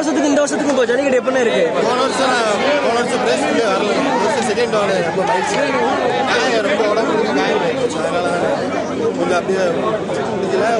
வருஷத்துக்கு இந்த வருஷத்துக்கு இப்போ ஜல்லிக்கட்டு எப்படின்னு இருக்கு? போன வருஷம் போன வருஷம் பிரேஸ்லேயே வரல. இந்த வருஷம் செகண்ட் வாங்க ரொம்ப மகிழ்ச்சி காயம் ரொம்ப உடம்புக்கு காயம் அதனால கொஞ்சம் அப்படியே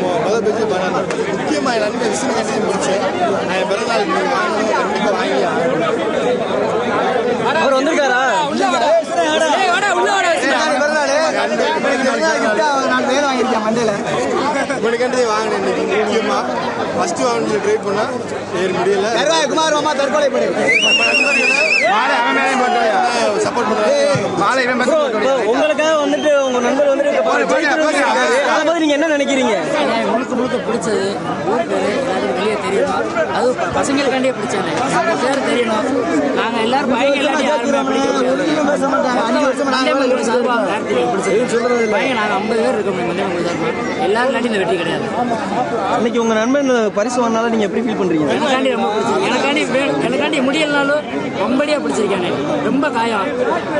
மொ- முதல் பேச்சு பண்ணாங்க முக்கியமாக நன்மை விஷ்ணு கட்டி முடிச்சேன். நான் என் நீங்கள் வாங்கணும் கண்டிப்பாக வாங்கி. அவர் வந்திருக்காரா? இவனுக்காண்டி வாங்கினேன் இன்னைக்கு முக்கியமாக ஃபஸ்ட்டு வாங்கிட்டு ட்ரை பண்ணால் ஏறி முடியல. குமார் மாமா தற்கொலை பண்ணி? சப்போர்ட் இப்போ உங்களுக்காக வந்துட்டு உங்க நண்பர் வந்துட்டு நீங்க என்ன நினைக்கிறீங்க? முழுக்க முழுக்க பிடிச்சது ஊர் பேர் எல்லாருக்கும் வெளியே தெரியணும் அது ப- பசங்களுக்காண்டியே பிடிச்சது. நாங்கள் பேர் தெரியணும். நாங்கள் எல்லாரும் பையங்களாண்டி யாருமே பிடிக்க சார்பாக பிடிச்சது பையன் நாங்கள் ஐம்பது பேர் இருக்கோம் மஞ்சள் சார்பாக எல்லாருக்காண்டி இந்த வெற்றி கிடையாது. இன்னைக்கு உங்க நண்பன் பரிசு வந்தாலும் நீங்க எப்படி ஃபீல் பண்றீங்க? ரொம்ப பிடிச்சது எனக்காண்டி முடியலனாலும் ரொம்படியா பிடிச்சிருக்கானே. ரொம்ப காயம்.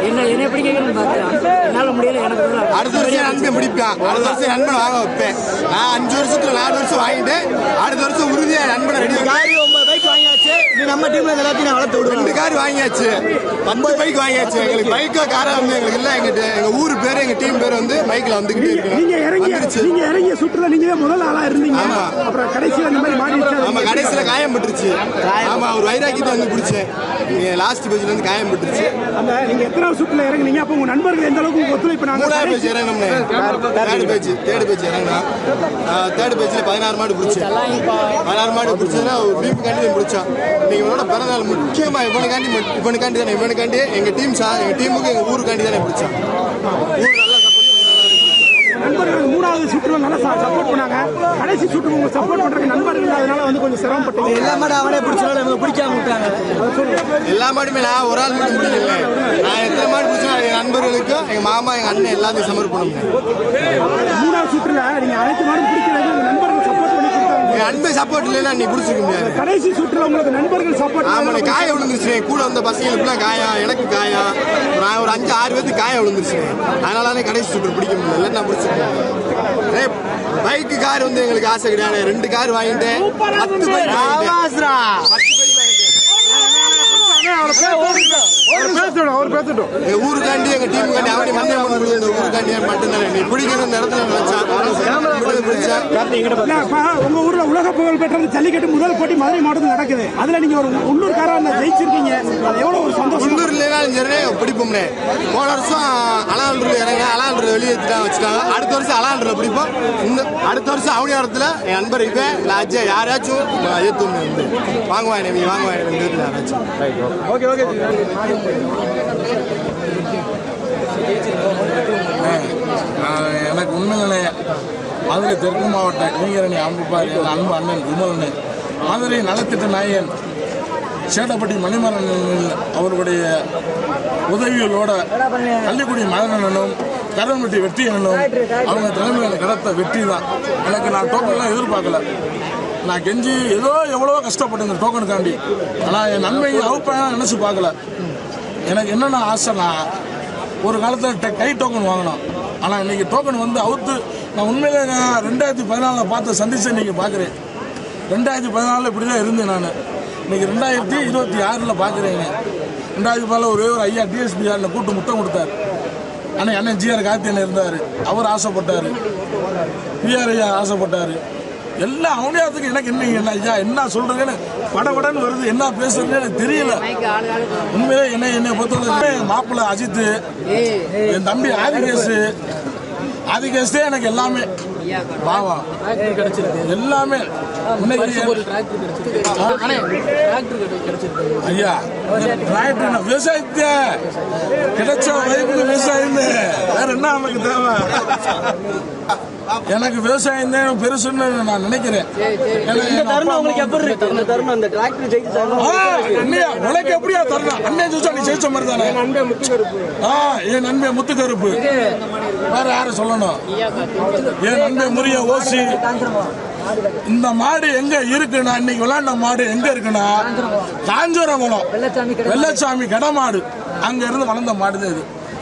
என்ன என்னை பிடிக்கணும்னு பார்த்தேன். என்னால் முடியல எனக்கு அடுத்த வருஷம் நண்பன் முடிப்பேன் அடுத்த வருஷம் நண்பன் வாங்க வைப்பேன். நான் அஞ்சு வருஷத்துல நாலு வருஷம் வாங்கிட்டு அடுத்த வருஷம் உறுதியா நண்பனை ரெடி நம்ம டீம்ல எல்லாத்தையும் நான் வளர்த்து விடுவேன். ரெண்டு கார் வாங்கியாச்சு. பத்து பைக் வாங்கியாச்சு. எங்களுக்கு பைக்கோ காரா வந்து எங்களுக்கு இல்ல. எங்கிட்ட எங்க ஊர் பேரு எங்க டீம் பேர் வந்து பைக்ல வந்துகிட்டே நீங்க இருக்கு இறங்கி வந்துருச்சு. நீங்க இறங்கிய சுற்றுல நீங்க தான் முதல் ஆளா இருந்தீங்க. அப்புறம் கடைசியில இந்த மாதிரி மாறிடுச்சு ஆமா கடைசியில காயம் பட்டுருச்சு. ஆமா ஒரு வைராக்கியத்தை வந்து பிடிச்சேன் லாஸ்ட் பேஜ்ல இருந்து காயம் பட்டுருச்சு. அந்த நீங்க எத்தனாவது சுற்றுல இறங்குனீங்க? அப்போ உங்க நண்பர்கள் எந்த அளவுக்கு உங்களுக்கு ஒத்துழைப்பு மூணாவது பேஜ் இறங்கினோம்னே. தேர்ட் பேஜ் தேர்ட் பேஜ் இறங்கினா. தேர்ட் பேஜ்ல பதினாறு மாடு பிடிச்சேன் பதினாறு மாடு பிடிச்சதுன்னா ஒரு டீம் காண்டி பிடிச்சான் இன்னைக்கு இவனோட பிறந்தநாள் முக்கியமா இவனுக்காண்டி இவனுக்காண்டி தானே இவனுக்காண்டி எங்க டீம் சா எங்க டீமுக்கு எங்க ஊருக்காண்டி தானே பிடிச்சான் ஊர் நல்லா சப்போர்ட் நண்பர்கள் மூணாவது சுற்றுல நல்லா சப்போர்ட் பண்ணாங்க. கடைசி சுற்று உங்களுக்கு சப்போர்ட் பண்றதுக்கு நண்பர்கள் இல்லாதனால வந்து கொஞ்சம் சிரமப்பட்டீங்க. எல்லா மாடும் அவனே பிடிச்சாலும் இவங்க பிடிக்காம விட்டாங்க. எல்லா மாடுமே நான் ஒரு ஆள் மட்டும் முடியல. நான் எத்தனை மாடு பிடிச்சா என் நண்பர்களுக்கும் எங்க மாமா எங்க அண்ணன் எல்லாத்தையும் சமர்ப்பணம். மூணாவது சுற்றுல நீங்க அனைத்து மாடும் பிடிக்கிறது உங்க நண்பர்கள் சப்போர்ட் பண்ணி அன்பை சப்போர்ட் இல்லைன்னா நீ பிடிச்சிருக்க முடியாது. கடைசி சுற்றுல உங்களுக்கு நண்பர்கள் சப்போர்ட் ஆமா காயம் விழுந்துருச்சு கூட வந்த பசங்களுக்குலாம் காயம் எனக்கு காயம் நான் ஒரு அஞ்சு ஆறு பேருக்கு காயம் விழுந்துருச்சு அதனால தானே கடைசி சுற்று பிடிக்க முடியல. இல்லை நான் பிடிச்சிருக்கேன். பைக்கு கார் வந்து எங்களுக்கு ஆசை கிடையாது. ரெண்டு கார் வாங்கிட்டேன். பத்து பைக் வாங்கிட்டேன். பத்து பைக் ஊருக்காண்டி எங்க டீமுக்காண்டி அவனி மந்திரம் ஊருக்காண்டி மட்டும்தானே. நீ பிடிக்கணும் இந்த இடத்துல அப்ப உங்க ஊர்ல உலக புகழ் பெற்ற ஜல்லிக்கட்டு முதல் போட்டி மதுரை மாவட்டத்தில் நடக்குது. அதுல நீங்க ஒரு உள்ளூர்காரன் ஜெயிச்சிருக்கீங்க. அது எவ்வளவு ஒரு சந்தோஷம். உள்ளூர் இல்லைனாலும் சரி பிடிப்போம்னே போன வருஷம் அலாண்டூர் இறங்க அலாண்டூர் வெளியேற்றிட்டாங்க வச்சுட்டாங்க அடுத்த வருஷம் அலாண்டூர் பிடிப்போம் இந்த அடுத்த வருஷம் அவனியாரத்தில் என் நண்பர் நான் அஜய் யாராச்சும் ஏற்றுவோம் வந்து. வாங்குவாங்க நீ வாங்குவாங்க ஓகே ஓகே. நான் எனக்கு உண்மையிலே மதுரை தெற்கு மாவட்ட இளைஞரணி அமைப்பார் என் அன்பு அண்ணன் விமலனு. மதுரை நலத்திட்ட நாயகன் சேட்டப்பட்டி மணிமரன் அவர்களுடைய உதவிகளோட கள்ளிக்குடி மதனனும் கரம்பட்டி வெற்றி அண்ணனும் அவங்க தலைமையில் எனக்கு கிடைத்த வெற்றி தான். எனக்கு நான் டோக்கன்லாம் எதிர்பார்க்கல. நான் கெஞ்சி ஏதோ எவ்வளோ கஷ்டப்பட்டேன் இந்த டோக்கனுக்காண்டி ஆனால் என் நன்மையை அவுப்பேன் நினச்சி பார்க்கல. எனக்கு என்னென்ன ஆசைனா ஒரு காலத்தில் கை டோக்கன் வாங்கினோம். ஆனால் இன்னைக்கு டோக்கன் வந்து அவுத்து நான் உண்மையிலே நான் ரெண்டாயிரத்தி பதினாலில் பார்த்த சந்திச்சை இன்னைக்கு பார்க்குறேன். ரெண்டாயிரத்தி பதினாலில் இப்படி தான் இருந்தேன் நான். இன்னைக்கு ரெண்டாயிரத்தி இருபத்தி ஆறில் பார்க்குறேங்க ரெண்டாயிரத்தி பதினாலில் ஒரே ஒரு ஐயா டிஎஸ்பி ஆரில் கூட்டு முத்தம் கொடுத்தார். ஆனால் அண்ணன் ஜிஆர் கார்த்தியன் இருந்தார். அவர் ஆசைப்பட்டார். பிஆர் ஐயா ஆசைப்பட்டார். எல்லா அவனியாத்துக்கும் எனக்கு என்ன என்ன ஐயா என்ன சொல்றேன்னு படபடன்னு வருது. என்ன பேசுறதுன்னு எனக்கு தெரியல. உண்மையிலே என்ன என்னை பொறுத்தவரை மாப்பிள்ளை அஜித் என் தம்பி ஆதிகேசு ஆதிகேசு தான் எனக்கு எல்லாமே பாவா. எல்லாமே. ஐயா டிராக்டர் விவசாயத்தை? கிடைச்ச வயதுக்கு விவசாயம் வேற என்ன நமக்கு தேவை? எனக்கு விவசாயம் தான் பெருசுன்னு நான் நினைக்கிறேன். உனக்கு எப்படியா தரணும்? அண்ணன் ஜூசா நீ ஜெயிச்ச மாதிரி தானே? ஆ என் நண்பன் முத்துக்கருப்பு. வேற யாரும் சொல்லணும்? என் நண்பன் முறிய ஓசி. இந்த மாடு எங்க இருக்குன்னா இன்னைக்கு விளையாண்ட மாடு எங்க இருக்குன்னா காஞ்சோரங்குளம். வெள்ளச்சாமி கடை மாடு. அங்க இருந்து வளர்ந்த மாடு தான் இது.